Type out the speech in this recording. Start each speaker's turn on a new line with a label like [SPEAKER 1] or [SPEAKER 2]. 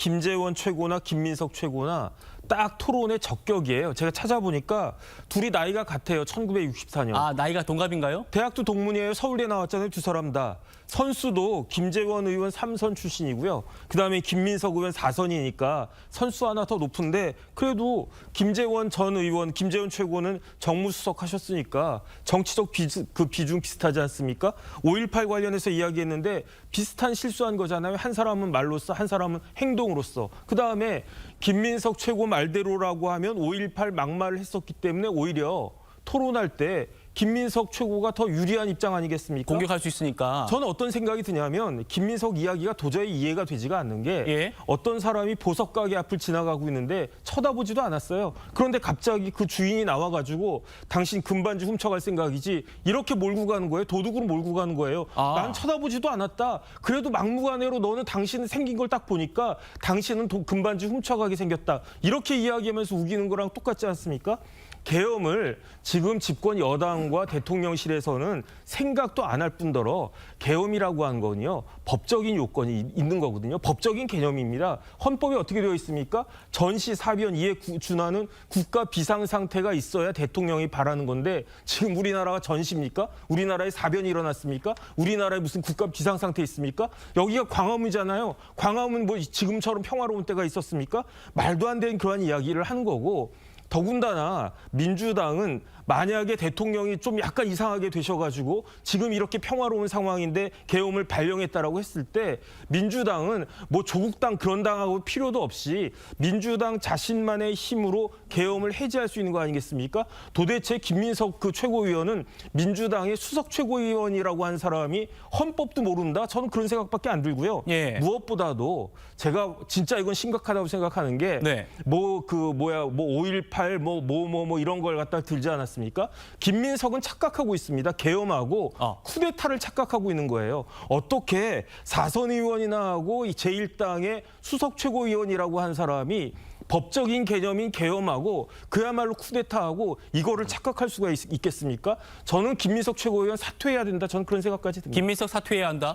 [SPEAKER 1] 김재원 최고나 김민석 최고나 딱 토론의 적격이에요. 제가 찾아보니까 둘이 나이가 같아요. 1964년.
[SPEAKER 2] 아 나이가 동갑인가요?
[SPEAKER 1] 대학도 동문이에요. 서울대 나왔잖아요. 두 사람 다. 선수도 김재원 의원 3선 출신이고요. 그다음에 김민석 의원 4선이니까 선수 하나 더 높은데 그래도 김재원 전 의원, 김재원 최고는 정무수석 하셨으니까 정치적 비중, 그 비중 비슷하지 않습니까? 5.18 관련해서 이야기했는데 비슷한 실수한 거잖아요. 한 사람은 말로써 한 사람은 행동으로써. 그다음에 김민석 최고 말 대로라고 하면 5.18 막말을 했었기 때문에 오히려 토론할 때 김민석 최고가 더 유리한 입장 아니겠습니까?
[SPEAKER 2] 공격할 수 있으니까.
[SPEAKER 1] 저는 어떤 생각이 드냐면 김민석 이야기가 도저히 이해가 되지가 않는 게
[SPEAKER 2] 예.
[SPEAKER 1] 어떤 사람이 보석 가게 앞을 지나가고 있는데 쳐다보지도 않았어요. 그런데 갑자기 그 주인이 나와가지고 당신 금반지 훔쳐갈 생각이지 이렇게 몰고 가는 거예요. 도둑으로 몰고 가는 거예요.
[SPEAKER 2] 아.
[SPEAKER 1] 난 쳐다보지도 않았다. 그래도 막무가내로 너는 당신은 생긴 걸 딱 보니까 당신은 도- 금반지 훔쳐가게 생겼다. 이렇게 이야기하면서 우기는 거랑 똑같지 않습니까? 계엄을 지금 집권 여당 과 대통령실에서는 생각도 안 할 뿐더러 계엄이라고 하는 건요. 법적인 요건이 이- 있는 거거든요. 법적인 개념입니다. 헌법에 어떻게 되어 있습니까? 전시 사변 이에 구- 준하는 국가 비상 상태가 있어야 대통령이 바라는 건데 지금 우리나라가 전시입니까? 우리나라에 사변이 일어났습니까? 우리나라에 무슨 국가 비상 상태 있습니까? 여기가 광화문이잖아요. 광화문 뭐 지금처럼 평화로운 때가 있었습니까? 말도 안 되는 그러한 이야기를 하는 거고 더군다나 민주당은 만약에 대통령이 좀 약간 이상하게 되셔가지고 지금 이렇게 평화로운 상황인데 계엄을 발령했다라고 했을 때 민주당은 뭐 조국 당 그런 당하고 필요도 없이 민주당 자신만의 힘으로 계엄을 해제할 수 있는 거 아니겠습니까? 도대체 김민석 그 최고위원은 민주당의 수석 최고위원이라고 한 사람이 헌법도 모른다? 저는 그런 생각밖에 안 들고요.
[SPEAKER 2] 예.
[SPEAKER 1] 무엇보다도 제가 진짜 이건 심각하다고 생각하는 게
[SPEAKER 2] 네.
[SPEAKER 1] 뭐그 뭐야 뭐5.18 뭐 뭐 뭐 뭐 이런 걸 갖다 들지 않았습니까? 김민석은 착각하고 있습니다. 계엄하고
[SPEAKER 2] 어.
[SPEAKER 1] 쿠데타를 착각하고 있는 거예요. 어떻게 사선 의원이나 하고 이 제1당의 수석 최고위원이라고 한 사람이 법적인 개념인 계엄하고 그야말로 쿠데타하고 이거를 착각할 수가 있, 겠습니까 저는 김민석 최고위원 사퇴해야 된다. 저는 그런 생각까지 듭니다.
[SPEAKER 2] 김민석 사퇴해야 한다.